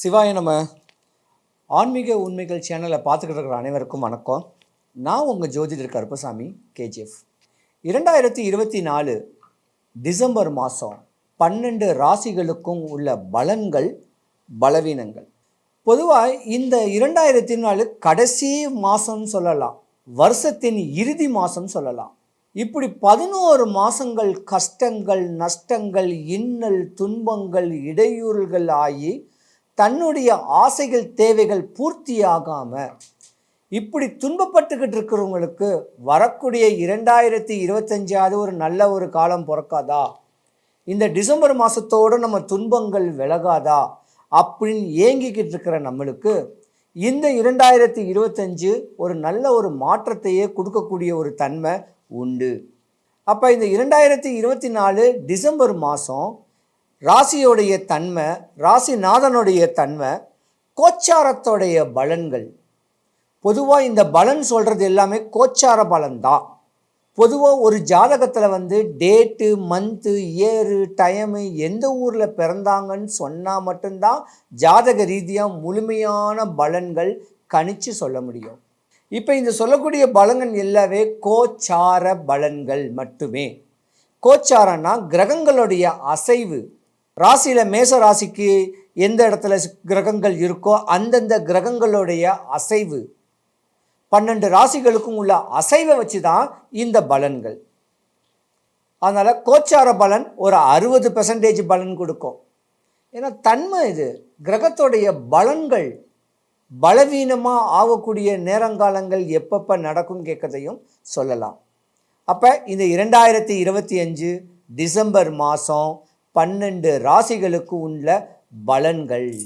சிவாய நம்ம ஆன்மீக உண்மைகள் சேனலை பார்த்துக்கிட்டு இருக்கிற அனைவருக்கும் வணக்கம். நான் உங்கள் ஜோதிடர் கருப்பசாமி கேஜிஎஃப் இரண்டாயிரத்தி இருபத்தி நாலு டிசம்பர் மாதம் பன்னெண்டு ராசிகளுக்கும் உள்ள பலன்கள் பலவீனங்கள். பொதுவாக இந்த இரண்டாயிரத்தி நாலு கடைசி மாதம்னு சொல்லலாம் வருஷத்தின் இறுதி மாதம் சொல்லலாம். இப்படி பதினோரு மாதங்கள் கஷ்டங்கள் நஷ்டங்கள் இன்னல் துன்பங்கள் இடையூறுகள் ஆகி தன்னுடைய ஆசைகள் தேவைகள் பூர்த்தியாகாமல் இப்படி துன்பப்பட்டுக்கிட்டு இருக்கிறவங்களுக்கு வரக்கூடிய இரண்டாயிரத்தி இருபத்தஞ்சாவது ஒரு நல்ல ஒரு காலம் பிறக்காதா? இந்த டிசம்பர் மாதத்தோடு நம்ம துன்பங்கள் விலகாதா? அப்படின்னு ஏங்கிக்கிட்டு இருக்கிற நம்மளுக்கு இந்த இரண்டாயிரத்தி இருபத்தஞ்சு ஒரு நல்ல ஒரு மாற்றத்தையே கொடுக்கக்கூடிய ஒரு தன்மை உண்டு. அப்போ இந்த இரண்டாயிரத்தி இருபத்தி நாலு டிசம்பர் மாதம் ராசியோடைய தன்மை ராசிநாதனுடைய தன்மை கோச்சாரத்தோடைய பலன்கள். பொதுவாக இந்த பலன் சொல்கிறது எல்லாமே கோச்சார பலன் தான் பொதுவாக ஒரு ஜாதகத்தில் வந்து டேட்டு மந்த்து இயரு டைமு எந்த ஊரில் பிறந்தாங்கன்னு சொன்னால் மட்டும்தான் ஜாதக ரீதியாக முழுமையான பலன்கள் கணிச்சு சொல்ல முடியும். இப்போ இந்த சொல்லக்கூடிய பலன்கள் எல்லாமே கோச்சார பலன்கள் மட்டுமே. கோச்சாரன்னா கிரகங்களுடைய அசைவு ராசியில் மேச ராசிக்கு எந்த இடத்துல கிரகங்கள் இருக்கோ அந்தந்த கிரகங்களுடைய அசைவு. பன்னெண்டு ராசிகளுக்கும் உள்ள அசைவை வச்சு தான் இந்த பலன்கள். அதனால் கோச்சார பலன் ஒரு அறுபது பெர்சன்டேஜ் பலன் கொடுக்கும். ஏன்னா தன்மை இது. கிரகத்தோடைய பலன்கள் பலவீனமாக ஆகக்கூடிய நேரங்காலங்கள் எப்பப்போ நடக்கும் கேட்கதையும் சொல்லலாம். அப்போ இந்த இரண்டாயிரத்தி இருபத்தி அஞ்சு டிசம்பர் மாதம் பன்னெண்டு ராசிகளுக்கு உள்ள பலன்கள்.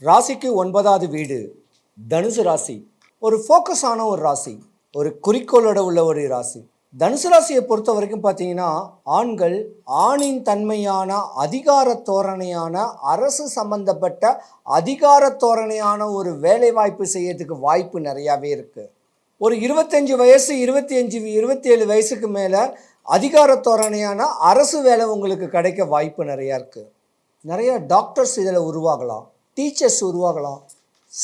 ராசிக்கு ஒன்பதாவது வீடு தனுசு ராசி. ஒரு ஃபோக்கஸான ஒரு ராசி. ஒரு குறிக்கோளோட உள்ள ஒரு ராசி. தனுசு ராசியை பொறுத்த வரைக்கும் பார்த்தீங்கன்னா ஆண்கள் ஆணின் தன்மையான அதிகார தோரணையான அரசு சம்பந்தப்பட்ட அதிகார தோரணையான ஒரு வேலைவாய்ப்பு செய்யறதுக்கு வாய்ப்பு நிறையாவே இருக்குது ஒரு இருபத்தஞ்சி வயசு இருபத்தி அஞ்சு இருபத்தி ஏழு வயசுக்கு மேலே அதிகார தோரணையான அரசு வேலை உங்களுக்கு கிடைக்க வாய்ப்பு நிறையா இருக்குது நிறையா டாக்டர்ஸ் இதில் உருவாகலாம். டீச்சர்ஸ் உருவாகலாம்.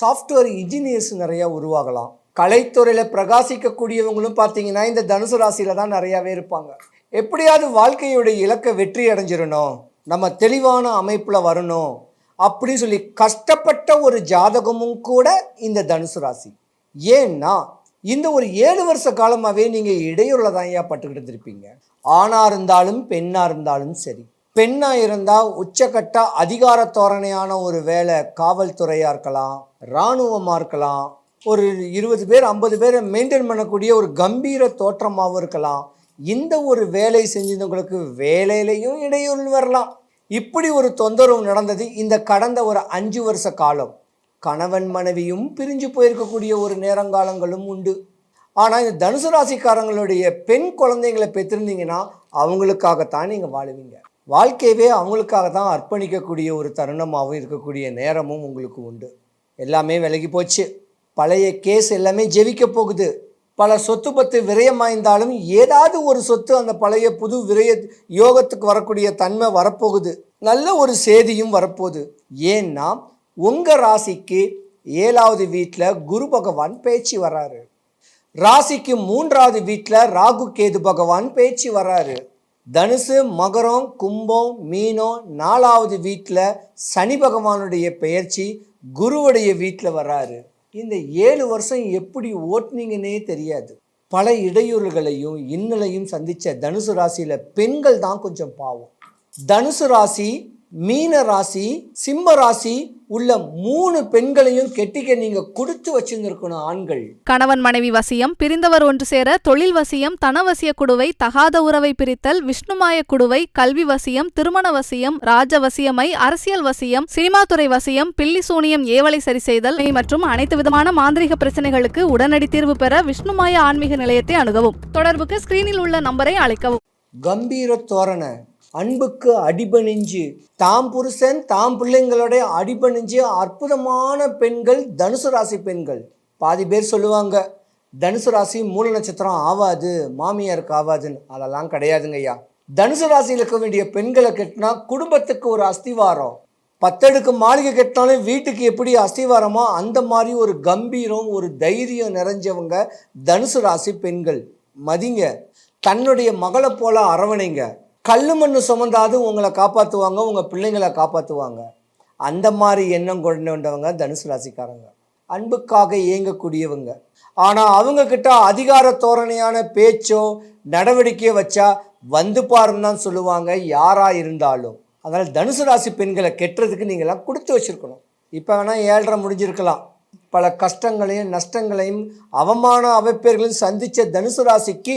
சாஃப்ட்வேர் இன்ஜினியர்ஸ் நிறையா உருவாகலாம். கலைத்துறையில் பிரகாசிக்கக்கூடியவங்களும் பார்த்தீங்கன்னா இந்த தனுசு ராசியில் தான் நிறையாவே இருப்பாங்க. எப்படியாவது வாழ்க்கையுடைய இலக்கை வெற்றி அடைஞ்சிடணும். நம்ம தெளிவான அமைப்பில் வரணும். அப்படின்னு சொல்லி கஷ்டப்பட்ட ஒரு ஜாதகமும் கூட இந்த தனுசு ராசி. ஏன்னா இந்த ஒரு ஏழு வருஷ காலமாகவே நீங்கள் இடையூறில் தான் ஏன் பட்டுக்கிட்டு இருந்திருப்பீங்க ஆணாக இருந்தாலும் பெண்ணாக இருந்தாலும் சரி. பெண்ணாக இருந்தால் உச்சக்கட்ட அதிகார தோரணையான ஒரு வேலை காவல்துறையாக இருக்கலாம் இராணுவமாக இருக்கலாம் ஒரு இருபது பேர் ஐம்பது பேரை மெயின்டைன் பண்ணக்கூடிய ஒரு கம்பீர தோற்றமாகவும் இருக்கலாம். இந்த ஒரு வேலை செஞ்சவங்களுக்கு வேலையிலையும் இடையூறு வரலாம். இப்படி ஒரு தொந்தரவு நடந்தது இந்த கடந்த ஒரு அஞ்சு வருஷ காலம். கணவன் மனைவியும் பிரிஞ்சு போயிருக்கக்கூடிய ஒரு நேரங்காலங்களும் உண்டு. ஆனால் இந்த தனுசு ராசிக்காரங்களுடைய பெண் குழந்தைங்களை பெற்றிருந்தீங்கன்னா அவங்களுக்காகத்தான் நீங்கள் வாழுவீங்க. வாழ்க்கையவே அவங்களுக்காக தான் அர்ப்பணிக்கக்கூடிய ஒரு தருணமாகவும் இருக்கக்கூடிய நேரமும் உங்களுக்கு உண்டு. எல்லாமே விலகி போச்சு. பழைய கேஸ் எல்லாமே ஜெயிக்க போகுது. பல சொத்து பத்து விரயமாய்ந்தாலும் ஏதாவது ஒரு சொத்து அந்த பழைய புது விரய யோகத்துக்கு வரக்கூடிய தன்மை வரப்போகுது. நல்ல ஒரு செய்தியும் வரப்போகுது. ஏன்னா உங்கள் ராசிக்கு ஏழாவது வீட்டில் குரு பகவான் பேச்சு வராரு. ராசிக்கு மூன்றாவது வீட்டில் ராகு கேது பகவான் பேச்சு வராரு. தனுசு மகரம் கும்பம் மீனம் நாலாவது வீட்டில் சனி பகவானுடைய பெயர்ச்சி குருவுடைய வீட்டில் வராரு. இந்த ஏழு வருஷம் எப்படி ஓட்டுனீங்கன்னே தெரியாது. பல இடையூறுகளையும் இன்னலையும் சந்தித்த தனுசு ராசியில் பெண்கள் தான் கொஞ்சம் பாவம். தனுசு ராசி மீன ராசி சிம்ம ராசி உள்ள மூணு பெண்களையும் கெட்டிக்க நீங்க கொடுத்து வச்சிருந்திருக்கணும் ஆண்கள். கணவன் மனைவி வசியம் பிரிந்தவர் ஒன்று சேர தொழில் வசியம் தனவசிய குடுவை தகாத உறவை பிரித்தல் விஷ்ணுமாய குடுவை கல்வி வசியம் திருமண வசியம் ராஜ வசியமை அரசியல் வசியம் சினிமா துறை வசியம் பில்லி சூனியம் ஏவலை சரி செய்தல் மற்றும் அனைத்து விதமான மாந்திரிக பிரச்சனைகளுக்கு உடனடி தீர்வு பெற விஷ்ணுமாய ஆன்மீக நிலையத்தை அணுகவும். தொடர்புக்கு ஸ்கிரீனில் உள்ள நம்பரை அழைக்கவும். கம்பீர தோரண. அன்புக்கு அடிபணிஞ்சு தாம் புருஷன் தாம் பிள்ளைங்களோட அடிபணிஞ்சு அற்புதமான பெண்கள் தனுசு ராசி பெண்கள். பாதி பேர் சொல்லுவாங்க தனுசு ராசி மூல நட்சத்திரம் ஆவாது மாமியாருக்கு ஆவாதுன்னு அதெல்லாம் கிடையாதுங்க ஐயா. தனுசு ராசியில் இருக்க வேண்டிய பெண்களை கட்டினா குடும்பத்துக்கு ஒரு அஸ்திவாரம். பத்தடுக்கு மாளிகை கட்டினாலும் வீட்டுக்கு எப்படி அஸ்திவாரமோ அந்த மாதிரி ஒரு கம்பீரம் ஒரு தைரியம் நிறைஞ்சவங்க தனுசு ராசி பெண்கள். மதிங்க தன்னுடைய மகளை போல அரவணைங்க. கல்லு மண்ணு சுமந்தாது உங்களை காப்பாற்றுவாங்க உங்கள் பிள்ளைங்களை காப்பாற்றுவாங்க அந்த மாதிரி எண்ணம் கொண்டவங்க தனுசு ராசிக்காரங்க. அன்புக்காக இயங்கக்கூடியவங்க. ஆனால் அவங்கக்கிட்ட அதிகார தோரணையான பேச்சோ நடவடிக்கையோ வச்சா வந்து பாருன்னு தான் சொல்லுவாங்க யாராக இருந்தாலும். அதனால் தனுசு ராசி பெண்களை கெட்டுறதுக்கு நீங்களாம் கொடுத்து வச்சிருக்கணும். இப்போ வேணால் ஏழரை முடிஞ்சிருக்கலாம். பல கஷ்டங்களையும் நஷ்டங்களையும் அவமான அவப்பேர்களையும் சந்தித்த தனுசு ராசிக்கு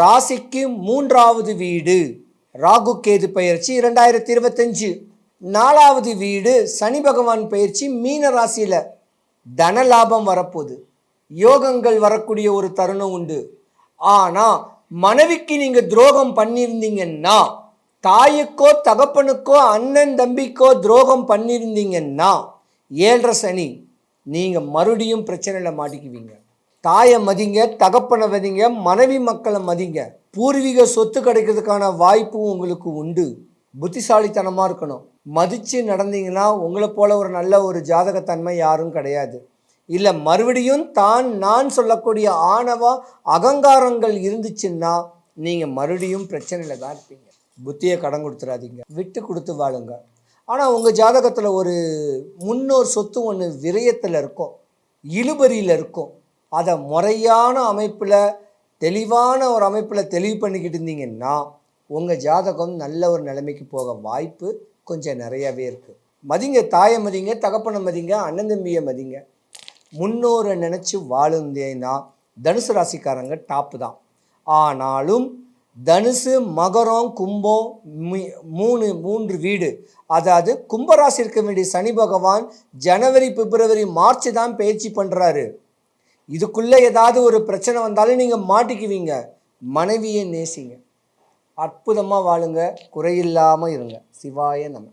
ராசிக்கு மூன்றாவது வீடு. ராகு கேது பயிற்சி இரண்டாயிரத்தி இருபத்தஞ்சு. நாலாவது வீடு சனி பகவான் பயிற்சி மீன ராசியில் தன லாபம் வரப்போகுது. யோகங்கள் வரக்கூடிய ஒரு தருணம் உண்டு. ஆனால் மனைவிக்கு நீங்கள் துரோகம் பண்ணியிருந்தீங்கன்னா தாயுக்கோ தகப்பனுக்கோ அண்ணன் தம்பிக்கோ துரோகம் பண்ணியிருந்தீங்கன்னா ஏழரை சனி நீங்கள் மறுபடியும் பிரச்சனையில் மாட்டிக்குவீங்க. தாயை மதிங்க தகப்பனை மதிங்க மனைவி மக்களை மதிங்க. பூர்வீக சொத்து கிடைக்கிறதுக்கான வாய்ப்பும் உங்களுக்கு உண்டு. புத்திசாலித்தனமாக இருக்கணும். மதித்து நடந்தீங்கன்னா உங்களை போல் ஒரு நல்ல ஒரு ஜாதகத்தன்மை யாரும் கிடையாது. இல்லை மறுபடியும் தான் நான் சொல்லக்கூடிய ஆணவ அகங்காரங்கள் இருந்துச்சுன்னா நீங்கள் மறுபடியும் பிரச்சனையில் தான் இருப்பீங்க. புத்தியை கடன் கொடுத்துடாதீங்க விட்டு கொடுத்து வாழுங்க. ஆனால் உங்கள் ஜாதகத்தில் ஒரு முன்னோர் சொத்து ஒன்று விரயத்தில் இருக்கும். இழுபறியில் இருக்கும். அதை முறையான அமைப்பில் தெளிவான ஒரு அமைப்பில் தெளிவு பண்ணிக்கிட்டு இருந்தீங்கன்னா உங்கள் ஜாதகம் நல்ல ஒரு நிலைமைக்கு போக வாய்ப்பு கொஞ்சம் நிறையாவே இருக்குது மதிங்க தாயை மதிங்க தகப்பனை மதிங்க அண்ணன் தம்பியை மதிங்க. முன்னோரை நினச்சி வாழுந்தேன்னா தனுசு ராசிக்காரங்க டாப்பு தான். ஆனாலும் தனுசு மகரம் கும்பம் மூணு மூன்று வீடு. அதாவது கும்பராசி இருக்க வேண்டிய சனி பகவான் ஜனவரி பிப்ரவரி மார்ச் தான் பயிற்சி பண்ணுறாரு இதுக்குள்ளே ஏதாவது ஒரு பிரச்சனை வந்தாலும் நீங்கள் மாட்டிக்குவீங்க. மனைவியை நேசிங்க. அற்புதமாக வாழுங்க. குறையில்லாமல் இருங்க. சிவாய நம்ம